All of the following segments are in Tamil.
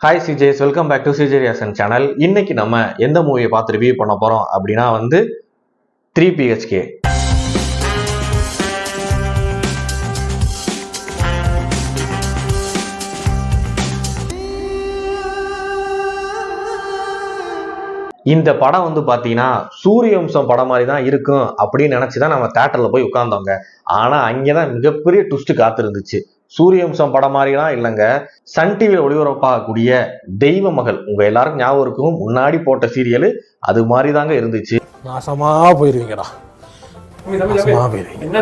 ஹாய் சிஜேஸ் வெல்கம் பேக் டு சிஜேரியாசன் சேனல் இன்னைக்கு நம்ம எந்த மூவியை பார்த்து ரிவ்யூ பண்ண போறோம் அப்படின்னா வந்து த்ரீ பிஹெச்கே இந்த படம் வந்து பார்த்தீங்கன்னா சூரியவம்சம் படம் மாதிரி தான் இருக்கும் அப்படின்னு நினச்சி தான் நம்ம தேட்டரில் போய் உட்காந்தோங்க ஆனால் அங்கே தான் மிகப்பெரிய ட்விஸ்ட்டு காத்திருந்துச்சு. சூரியவம்சம் படம் மாதிரிலாம் இல்லைங்க. சன் டிவியில் ஒளிபரப்பாகக்கூடிய தெய்வ மகள். உங்க எல்லாருக்கும் ஞாபகம் இருக்கும். முன்னாடி போட்ட சீரியல் அது மாதிரி தாங்க இருந்துச்சு. நாசமா போயிருவீங்கடா.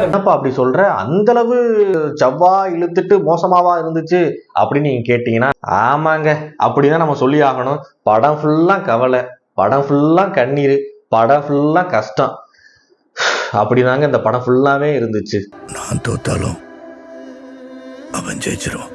என்னப்பா அப்படி சொல்ற? அந்த அளவு செவ்வா இழுத்துட்டு மோசமாவா இருந்துச்சு அப்படின்னு நீங்க கேட்டீங்கன்னா ஆமாங்க. அப்படிதான் நம்ம சொல்லி ஆகணும். படம் ஃபுல்லா கவலை. படம் ஃபுல்லா கண்ணீர். படம் ஃபுல்லா கஷ்டம். அப்படிதாங்க இந்த படம் ஃபுல்லாவே இருந்துச்சு. நான் தோத்தாலும் அவன் ஜெயிச்சிருவான்.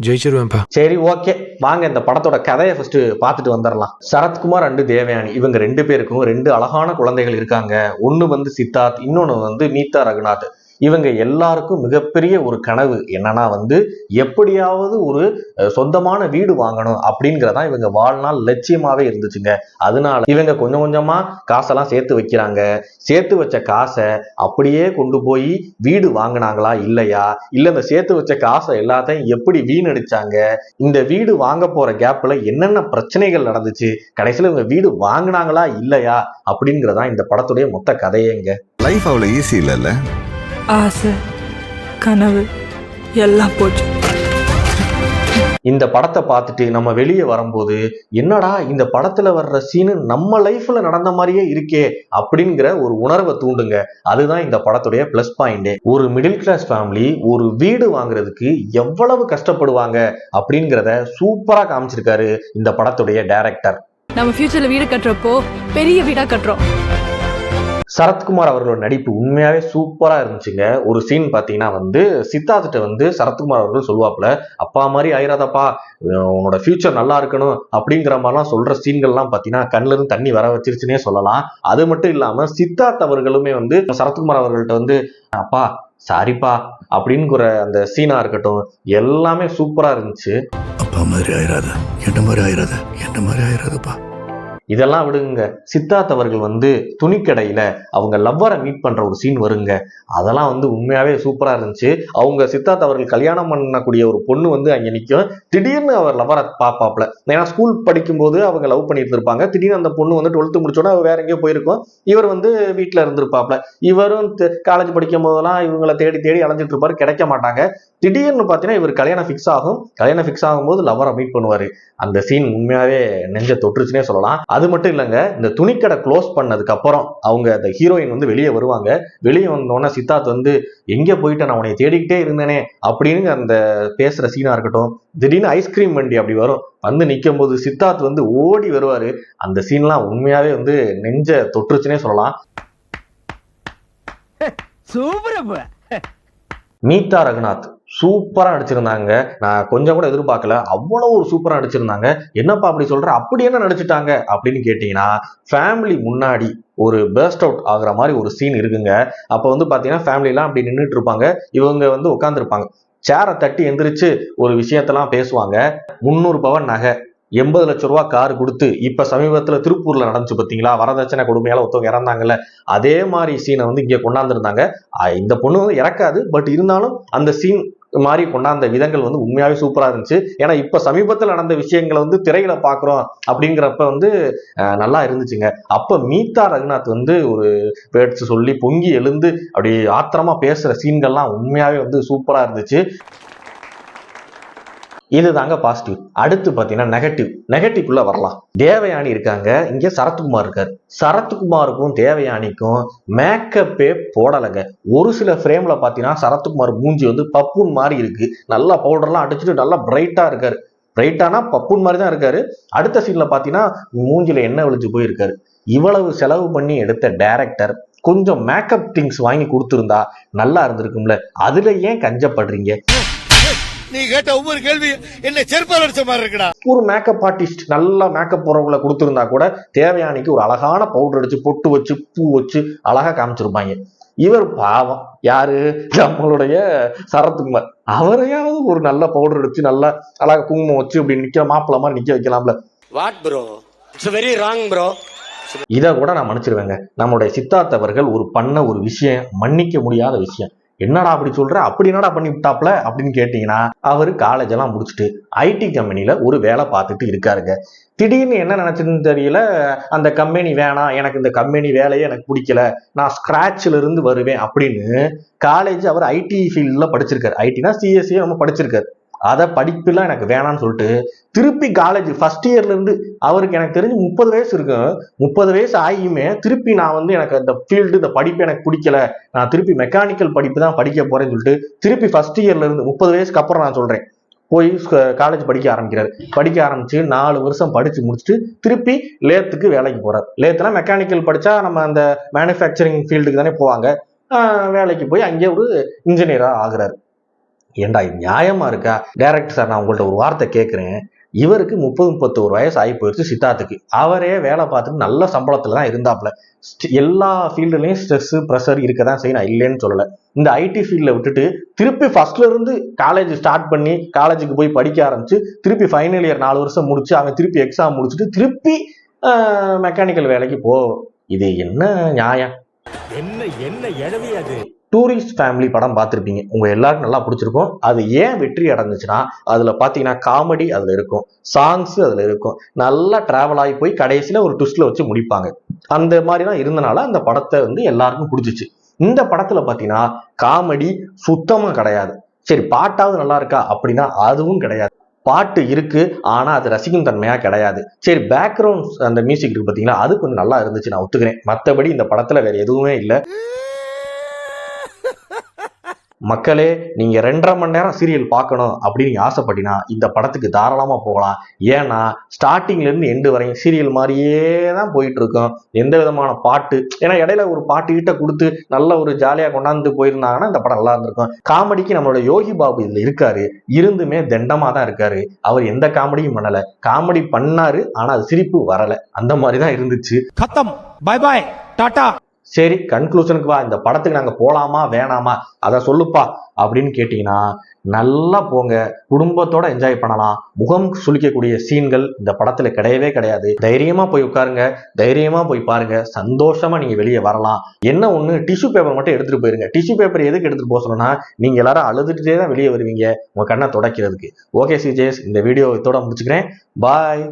ஜெயிச்சிருவேன்ப்பா சரி ஓகே. வாங்க இந்த படத்தோட கதையை ஃபர்ஸ்ட் பார்த்துட்டு வந்துடலாம். சரத்குமார் அண்டு தேவயானி இவங்க ரெண்டு பேருக்கும் ரெண்டு அழகான குழந்தைகள் இருக்காங்க. ஒன்னு வந்து சித்தார்த் இன்னொன்னு வந்து மீதா ரகுநாத். இவங்க எல்லாருக்கும் மிகப்பெரிய ஒரு கனவு என்னன்னா வந்து எப்படியாவது ஒரு சொந்தமான வீடு வாங்கணும் அப்படிங்கிறதான் இவங்க வாழ்நாள் லட்சியமாவே இருந்துச்சுங்க. அதனால இவங்க கொஞ்சம் கொஞ்சமா காசெல்லாம் சேர்த்து வைக்கிறாங்க. சேர்த்து வச்ச காசை அப்படியே கொண்டு போய் வீடு வாங்கினாங்களா இல்லையா? இல்ல இந்த சேர்த்து வச்ச காசை எல்லாத்தையும் எப்படி வீணடிச்சாங்க? இந்த வீடு வாங்க போற கேப்ல என்னென்ன பிரச்சனைகள் நடந்துச்சு? கடைசியில இவங்க வீடு வாங்கினாங்களா இல்லையா? அப்படிங்கிறதா இந்த படத்துடைய மொத்த கதையேங்க. லைஃப் அவ்வளோ ஈஸி இல்லைல்ல? ஆசை கனவு எல்லாம் போச்சு. இந்த படத்தை பார்த்துட்டு நம்ம வெளியே வரும்போது என்னடா இந்த படத்துல வர்ற சீனு நம்ம லைஃப்ல நடந்த மாதிரியே இருக்கே அப்படிங்கிற ஒரு உணர்வை தூண்டுங்க. அதுதான் இந்த படத்துடைய பிளஸ் பாயிண்டே ஒரு மிடில் கிளாஸ் ஃபேமிலி ஒரு வீடு வாங்குறதுக்கு எவ்வளவு கஷ்டப்படுவாங்க அப்படிங்கிறத சூப்பரா காமிச்சிருக்காரு இந்த படத்துடைய டைரக்டர் நம்ம ஃபியூச்சர்ல வீடு கட்டுறப்போ பெரிய வீடா கட்டுறோம். சரத்குமார் அவர்களோட நடிப்பு உண்மையாவே சூப்பரா இருந்துச்சுங்க. ஒரு சீன் பாத்தீங்கன்னா வந்து சித்தார்த்திட்ட வந்து சரத்குமார் அவர்கள் சொல்லுவாப்புல அப்பா மாதிரி ஆயிராதப்பா உன்னோட ஃபியூச்சர் நல்லா இருக்கணும் அப்படிங்கிற மாதிரிலாம் சொல்ற சீன்கள்லாம் பாத்தீங்கன்னா கண்ணுல இருந்து தண்ணி வர வச்சிருச்சுன்னே சொல்லலாம். அது மட்டும் இல்லாம சித்தார்த் அவர்களுமே வந்து சரத்குமார் அவர்கள்ட்ட வந்து அப்பா சாரிப்பா அப்படிங்கிற அந்த சீனா இருக்கட்டும் எல்லாமே சூப்பரா இருந்துச்சு. அப்பா மாதிரி ஆயிராத என்ன மாதிரி ஆயிராத என்ன மாதிரி ஆயிராதப்பா. இதெல்லாம் விடுங்க. சித்தார்த் அவர்கள் வந்து துணிக்கடையில் அவங்க லவ்வரை மீட் பண்ணுற ஒரு சீன் வருங்க. அதெல்லாம் வந்து உண்மையாகவே சூப்பராக இருந்துச்சு. அவங்க சித்தார்த் அவர்கள் கல்யாணம் பண்ணக்கூடிய ஒரு பொண்ணு வந்து அங்கே நிற்கும் திடீர்னு அவர் லவ்வரை பாப்பாப்ல ஏன்னா ஸ்கூல் படிக்கும்போது அவங்க லவ் பண்ணிட்டு இருப்பாங்க. திடீர்னு அந்த பொண்ணு வந்து டுவெல்த்து முடிச்சோன்னா வேற எங்கேயோ போயிருக்கும். இவர் வந்து வீட்டில் இருந்திருப்பாப்ல இவரும் காலேஜ் படிக்கும் போதெல்லாம் இவங்களை தேடி தேடி அலைஞ்சிட்டு இருப்பாரு. கிடைக்க மாட்டாங்க. திடீர்னு பார்த்தீங்கன்னா இவர் கல்யாணம் ஃபிக்ஸ் ஆகும். கல்யாணம் ஃபிக்ஸ் ஆகும்போது லவ்வரை மீட் பண்ணுவார். அந்த சீன் உண்மையாகவே நெஞ்ச தொற்றுச்சுனே சொல்லலாம். அது மட்டும் இல்லைங்க இந்த துணிக்கடை க்ளோஸ் பண்ணதுக்கு அப்புறம் அவங்க அந்த ஹீரோயின் வந்து வெளியே வருவாங்க. வெளியே வந்தோடனே சித்தார்த் வந்து எங்க போயிட்டு? நான் உன்னை தேடிக்கிட்டே இருந்தேனே அப்படின்னு அந்த பேசுற சீனா இருக்கட்டும் திடீர்னு ஐஸ்கிரீம் வண்டி அப்படி வரும். வந்து நிற்கும் போது சித்தார்த் வந்து ஓடி வருவாரு. அந்த சீன்லாம் உண்மையாவே வந்து நெஞ்ச தொற்றுச்சுனே சொல்லலாம். மீதா ரகுநாத். சூப்பராக நடிச்சிருந்தாங்க. நான் கொஞ்சம் கூட எதிர்பார்க்கல. அவ்வளோ ஒரு சூப்பராக நடிச்சிருந்தாங்க. என்னப்பா அப்படி சொல்கிற அப்படி என்ன நடிச்சிட்டாங்க? அப்படின்னு கேட்டிங்கன்னா ஃபேமிலி முன்னாடி ஒரு பேர்ஸ்ட் அவுட் ஆகுற மாதிரி ஒரு சீன் இருக்குங்க. அப்போ வந்து பார்த்தீங்கன்னா ஃபேமிலிலாம் அப்படி நின்றுட்டு இருப்பாங்க. இவங்க வந்து உட்காந்துருப்பாங்க சேரை தட்டி எந்திரிச்சு ஒரு விஷயத்தெல்லாம் பேசுவாங்க. முந்நூறு பவன் நகை எண்பது லட்ச ரூபா கார் கொடுத்து இப்ப சமீபத்துல திருப்பூர்ல நடந்துச்சு பார்த்தீங்களா வரதட்சணை கொடுமையால ஒருத்தவங்க இறந்தாங்கல்ல. அதே மாதிரி சீனை வந்து இங்கே கொண்டாந்துருந்தாங்க. இந்த பொண்ணு வந்து இறக்காது. பட் இருந்தாலும் அந்த சீன் மாதிரி கொண்டாந்த விதங்கள் வந்து உண்மையாகவே சூப்பராக இருந்துச்சு. ஏன்னா இப்போ சமீபத்தில் நடந்த விஷயங்களை வந்து திரையில பார்க்குறோம் அப்படிங்கிறப்ப வந்து நல்லா இருந்துச்சுங்க. அப்போ மீதா ரகுநாத் வந்து ஒரு பேர்த்து சொல்லி பொங்கி எழுந்து அப்படி ஆத்திரமா பேசுகிற சீன்கள்லாம் உண்மையாகவே வந்து சூப்பராக இருந்துச்சு. இதுதாங்க பாசிட்டிவ் அடுத்து பாத்தீங்கன்னா நெகட்டிவ் நெகட்டிவ்குள்ள வரலாம். தேவயானி இருக்காங்க. இங்க சரத்குமார் இருக்கார். சரத்குமாருக்கும் தேவயானிக்கும் மேக்கப்பே போடலைங்க. ஒரு சில ஃப்ரேம்ல பாத்தீங்கன்னா சரத்குமார் மூஞ்சி வந்து பப்புன் மாதிரி இருக்கு. நல்லா பவுடர்லாம் அடிச்சுட்டு நல்லா பிரைட்டா இருக்காரு. பிரைட்டானா பப்புன் மாதிரி தான் இருக்காரு. அடுத்த சீன்ல பாத்தீங்கன்னா மூஞ்சில எண்ணெய் விழிச்சு போயிருக்காரு. இவ்வளவு செலவு பண்ணி எடுத்த டைரக்டர் கொஞ்சம் மேக்கப் திங்ஸ் வாங்கி கொடுத்துருந்தா நல்லா இருந்திருக்கும்ல. அதுல ஏன் கஞ்சப்படுறீங்க? நீ கேட்ட ஒவ்வொரு கேள்வி என்ன செருப்பால் அடிச்ச மாதிரி இருக்குடா. ஒரு மேக்கப் ஆர்டிஸ்ட் நல்லா மேக்கப் போறவங்கள கொடுத்துருந்தா கூட தேவையானிக்கு ஒரு அழகான பவுடர் அடிச்சு பொட்டு வச்சு பூ வச்சு அழகா காமிச்சிருப்பாங்க. இவர் பாவம். யாரு? நம்மளுடைய சரத்குமார். அவரையாவது ஒரு நல்ல பவுடர் அடிச்சு நல்லா அழகா குங்குமம் வச்சு இப்படி நிக்கிற மாப்பிள்ள மாதிரி நிக்க வைக்கலாம்ல. What bro it's very wrong bro இதை கூட நான் மன்னிச்சிருவேங்க. நம்மளுடைய சித்தார்த் அவர்கள் ஒரு பண்ண ஒரு விஷயம் மன்னிக்க முடியாத விஷயம். என்னடா அப்படி சொல்ற? அப்படி என்னடா பண்ணி விட்டாப்ல அப்படின்னு கேட்டீங்கன்னா அவர் காலேஜ் எல்லாம் முடிச்சுட்டு ஐடி கம்பெனியில ஒரு வேலை பார்த்துட்டு இருக்காருங்க. திடீர்னு என்ன நினைச்சதுன்னு தெரியல. அந்த கம்பெனி வேணாம் எனக்கு இந்த கம்பெனி வேலையே எனக்கு பிடிக்கல. நான் ஸ்கிராட்ச்ல இருந்து வருவேன் அப்படின்னு காலேஜ் அவர் ஐடி ஃபீல்டில் படிச்சிருக்காரு. ஐடினா சிஎஸ்சியை நம்ம படிச்சிருக்காரு. அதை படிப்புலாம் எனக்கு வேணாம்னு சொல்லிட்டு திருப்பி காலேஜ் ஃபர்ஸ்ட் இயர்லேருந்து அவருக்கு எனக்கு தெரிஞ்சு முப்பது வயசு இருக்கும் முப்பது வயசு ஆகியுமே திருப்பி நான் வந்து எனக்கு அந்த ஃபீல்டு இந்த படிப்பு எனக்கு பிடிக்கல. நான் திருப்பி மெக்கானிக்கல் படிப்பு தான் படிக்க போறேன்னு சொல்லிட்டு திருப்பி ஃபர்ஸ்ட் இயர்லேருந்து முப்பது வயசுக்கு அப்புறம் நான் சொல்கிறேன் போய் காலேஜ் படிக்க ஆரம்பிக்கிறார். படிக்க ஆரம்பிச்சு நாலு வருஷம் படிச்சு முடிச்சுட்டு திருப்பி லேத்துக்கு வேலைக்கு போறார். லேத்துனா மெக்கானிக்கல் படிச்சா நம்ம அந்த மேனுஃபேக்சரிங் ஃபீல்டுக்கு தானே போவாங்க. வேலைக்கு போய் அங்கேயே ஒரு இன்ஜினியராக ஆகுறாரு. ஏன்டா இது நியாயமா இருக்கா? டைரக்டர் சார் நான் உங்கள்ட்ட ஒரு வார்த்தை கேட்குறேன் இவருக்கு முப்பது முப்பத்தோரு வயசு ஆகி போயிடுச்சு சித்தார்த்துக்கு. அவரே வேலை பார்த்துட்டு நல்ல சம்பளத்துல தான் இருந்தாப்புல. ஸ்ட்- எல்லா ஃபீல்டுலையும் ஸ்ட்ரெஸ் ப்ரெஷர் இருக்க தான் செய்யும். நான் இல்லைன்னு சொல்லலை. இந்த ஐடி ஃபீல்டில் விட்டுட்டு திருப்பி ஃபர்ஸ்ட்ல இருந்து காலேஜ் ஸ்டார்ட் பண்ணி காலேஜுக்கு போய் படிக்க ஆரம்பிச்சு திருப்பி ஃபைனல் இயர் நாலு வருஷம் முடிச்சு அவன் திருப்பி எக்ஸாம் முடிச்சுட்டு திருப்பி மெக்கானிக்கல் வேலைக்கு போ. இது என்ன நியாயம்? என்ன என்ன எழவி அது? டூரிஸ்ட் ஃபேமிலி படம் பார்த்துருப்பீங்க. உங்க எல்லாருக்கும் நல்லா பிடிச்சிருக்கும். அது ஏன் வெற்றி அடைஞ்சிச்சுன்னா அதுல பாத்தீங்கன்னா காமெடி அதுல இருக்கும். சாங்ஸ் அதுல இருக்கும். நல்லா டிராவல் ஆகி போய் கடைசியில ஒரு ட்விஸ்ட்ல வச்சு முடிப்பாங்க. அந்த மாதிரிலாம் இருந்தனால அந்த படத்தை வந்து எல்லாருக்கும் பிடிச்சிச்சு. இந்த படத்துல பாத்தீங்கன்னா காமெடி சுத்தமா கிடையாது. சரி பாட்டாவது நல்லா இருக்கா? அப்படின்னா அதுவும் கிடையாது. பாட்டு இருக்கு ஆனா அது ரசிக்கும் தன்மையா கிடையாது. சரி பேக்ரவுண்ட் அந்த மியூசிக் இருக்கு பாத்தீங்களா அது கொஞ்சம் நல்லா இருந்துச்சு நான் ஒத்துக்கிறேன். மத்தபடி இந்த படத்துல வேற எதுவுமே இல்லை. மக்களே நீங்க ரெண்டரை மணி நேரம் சீரியல் பார்க்கணும் அப்படின்னு ஆசைப்பட்டீங்கன்னா இந்த படத்துக்கு தாராளமா போகலாம். ஏன்னா ஸ்டார்டிங்ல இருந்து எண்டு வரையும் சீரியல் மாதிரியே தான் போயிட்டு இருக்கும். எந்த விதமான பாட்டு ஏன்னா இடையில ஒரு பாட்டு கிட்ட கொடுத்து நல்ல ஒரு ஜாலியா கொண்டாந்து போயிருந்தாங்கன்னா இந்த படம் நல்லா இருந்திருக்கும். காமெடிக்கு நம்மளோட யோகி பாபு இதுல இருக்காரு. இருந்துமே தண்டமா தான் இருக்காரு. அவர் எந்த காமெடியும் பண்ணல. காமெடி பண்ணாரு ஆனா அது சிரிப்பு வரல. அந்த மாதிரி தான் இருந்துச்சு. கத்தம். பாய் பாய் டாடா சரி கன்க்ளூஷனுக்கு வா. இந்த படத்துக்கு நாங்கள் போகலாமா வேணாமா? அதை சொல்லுப்பா அப்படின்னு கேட்டிங்கன்னா நல்லா போங்க. குடும்பத்தோட என்ஜாய் பண்ணலாம். முகம் சுளிக்கக்கூடிய சீன்கள் இந்த படத்துல கிடையவே கிடையாது. தைரியமா போய் உட்காருங்க. தைரியமா போய் பாருங்க. சந்தோஷமா நீங்க வெளியே வரலாம். என்ன ஒண்ணு? டிஷ்யூ பேப்பர் மட்டும் எடுத்துட்டு போயிருங்க. டிஷ்யூ பேப்பர் எதுக்கு எடுத்துட்டு போக சொன்னா நீங்க எல்லாரும் அழுதுகிட்டே தான் வெளியே வருவீங்க. உங்க கண்ணை துடைக்கிறதுக்கு. ஓகே சிஜேஸ் இந்த வீடியோ இதோட முடிச்சுக்கிறேன். பாய்